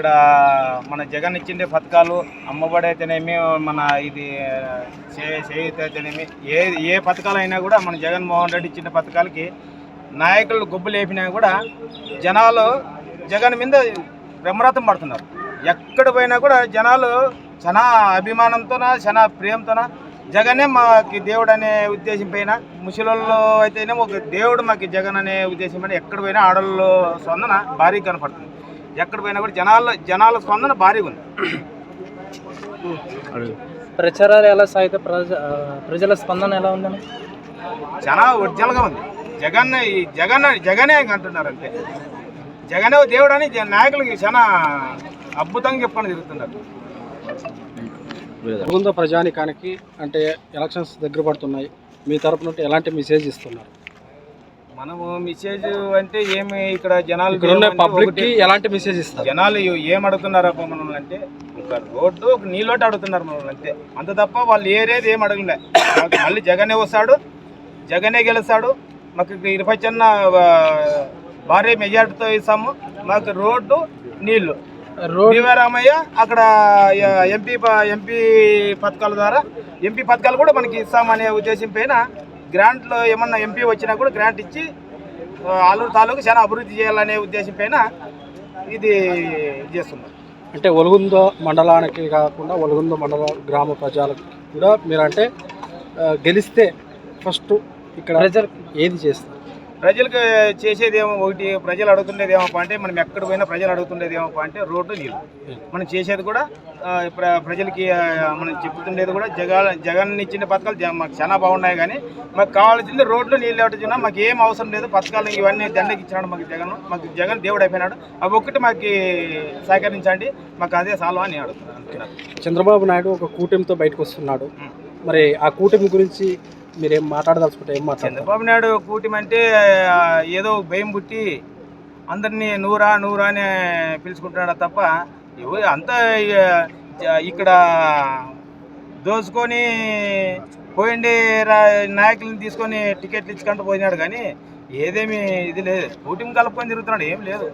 ఇక్కడ మన జగన్ ఇచ్చిండే పథకాలు అమ్మబడైతేనేమి మన ఇది చే- అయితేనేమి ఏ ఏ పథకాలైనా కూడా మన జగన్మోహన్ రెడ్డి ఇచ్చిన పథకాలకి నాయకులు గొబ్బు లేపినా కూడా జనాలు జగన్ మీద బ్రహ్మరథం పడుతున్నారు. ఎక్కడ పోయినా కూడా జనాలు చాలా అభిమానంతోన చాలా ప్రేమతోన జగనే మాకి దేవుడు అనే ఉద్దేశం పైన ముసలోళ్ళు అయితేనే ఒక దేవుడు మాకు జగన్ అనే ఉద్దేశం పైన ఎక్కడ పోయినా ఆడళ్ళు సొందన భారీ కనపడుతుంది. ఎక్కడ పోయినా కూడా జనాల జనాల స్పందన భారీగా ఉంది. ప్రచారాలు ఎలా సాగితే ప్రజ ప్రజల స్పందన ఎలా ఉందని చాలా ఒరిజినల్గా ఉంది. జగన్ ఈ జగన్ జగనే అంటున్నారు అంతే జగనే ఓ దేవుడు అని జ- నాయకులకి చాలా అద్భుతంగా చెప్పని తిరుగుతున్నారు ముకుంద ప్రజానికానికి అంటే ఎలక్షన్స్ దగ్గర పడుతున్నాయి. మీ తరపు నుండి ఎలాంటి మెసేజ్ ఇస్తున్నారు? మనము మెసేజ్ అంటే ఏమి ఇక్కడ జనాలు పబ్లిక్కి ఎలాంటి మెసేజ్ ఇస్తారు? జనాలు ఏం అడుగుతున్నారు మనల్ని అంటే ఒక రోడ్డు ఒక నీళ్ళోటి అడుగుతున్నారు మనల్ని అంతే అంత తప్ప వాళ్ళు ఏరేది ఏం అడగలే. మళ్ళీ జగనే వస్తాడు జగనే గెలుస్తాడు మాకు ఇక్కడ ఇరవై చిన్న భారీ మెజార్టీతో ఇస్తాము. మాకు రోడ్డు నీళ్ళు రోడ్ రామయ్య అక్కడ ఎంపీ ఎంపీ పథకాల ద్వారా ఎంపీ పథకాలు కూడా మనకి ఇస్తామనే ఉద్దేశం పైన గ్రాంట్లో ఏమన్నా ఎంపీ వచ్చినా కూడా గ్రాంట్ ఇచ్చి ఆలూరు తాలూకు చాలా అభివృద్ధి చేయాలనే ఉద్దేశం పైన ఇది ఇది చేస్తున్నారు. అంటే ఒలుగుంద మండలానికి కాకుండా ఒలుగుంద మండల గ్రామ ప్రజలకు కూడా మీరు అంటే ఆ, గెలిస్తే ఫస్ట్ ఇక్కడ ఏది చేస్తారు? ప్రజలకు చేసేది ఏమో ఒకటి ప్రజలు అడుగుతుండేది ఏమో అంటే మనం ఎక్కడ పోయినా ప్రజలు అడుగుతుండేది ఏమో అంటే రోడ్డు నీళ్ళు. మనం చేసేది కూడా ప్రజలకి మనం చెప్తుండేది కూడా జగన్ జగన్ ఇచ్చిన పథకాలు మాకు చాలా బాగున్నాయి కానీ మాకు కావాల్సింది రోడ్లు నీళ్ళు ఇవ్వటం మాకు ఏం అవసరం లేదు పథకాలు ఇవన్నీ దండకి ఇచ్చినాడు మాకు జగన్ మాకు జగన్ దేవుడు అయిపోయినాడు. అవి ఒక్కటి మాకు సహకరించండి మాకు అదే సాల్వ్ అని అడుగుతున్నాను. చంద్రబాబు నాయుడు ఒక కూటమితో బయటకు వస్తున్నాడు. మరి ఆ కూటమి గురించి మీరేం మాట్లాడదలుచుకుంటే ఏం మాట్లాడతారు? చంద్రబాబు నాయుడు కూటమి అంటే ఏదో భయం పుట్టి అందరినీ నూరా నూరా అని పిలుచుకుంటున్నాడు తప్ప ఎవరు అంతా ఇక్కడ దోసుకొని పోయిండే రా నాయకులను తీసుకొని టికెట్లు ఇచ్చుకుంటూ పోయినాడు కానీ ఏదేమి ఇది లేదు. కూటమి కలుపుకొని తిరుగుతున్నాడు ఏం లేదు.